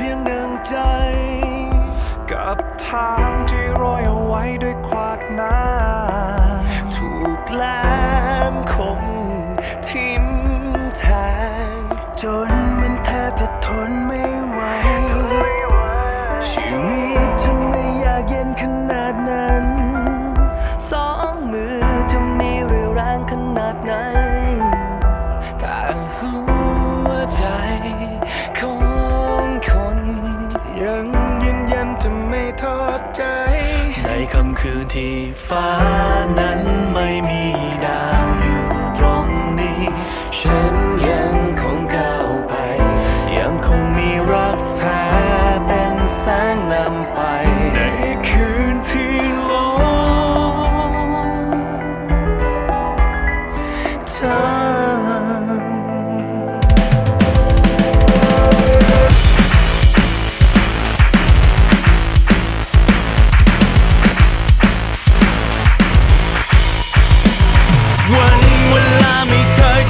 พียงหนึ่งใจ กับทางที่โรยเอาไว้ด้วยควากน้าถูกแล้ว ยังยืนยันจะไม่ทอดใจ ในค่ำคืนที่ฟ้านั้นไม่มีดาว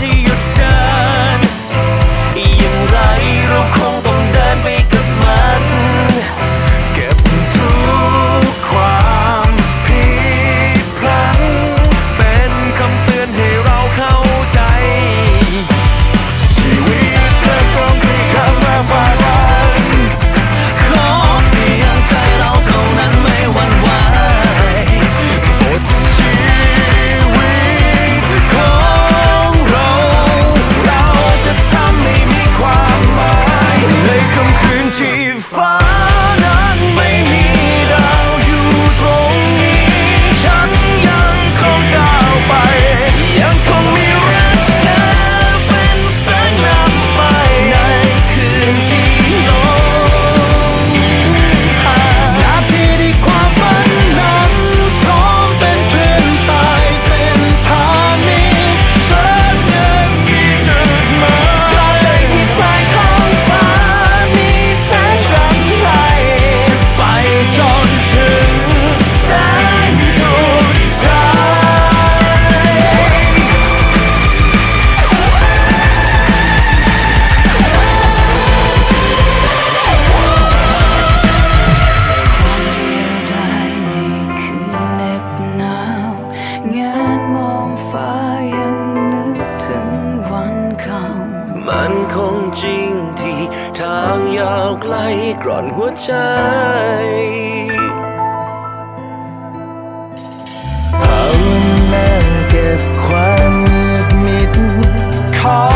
to your ไลกร่อนหัวใจเอานั่งเก็บความมืดมิดขอ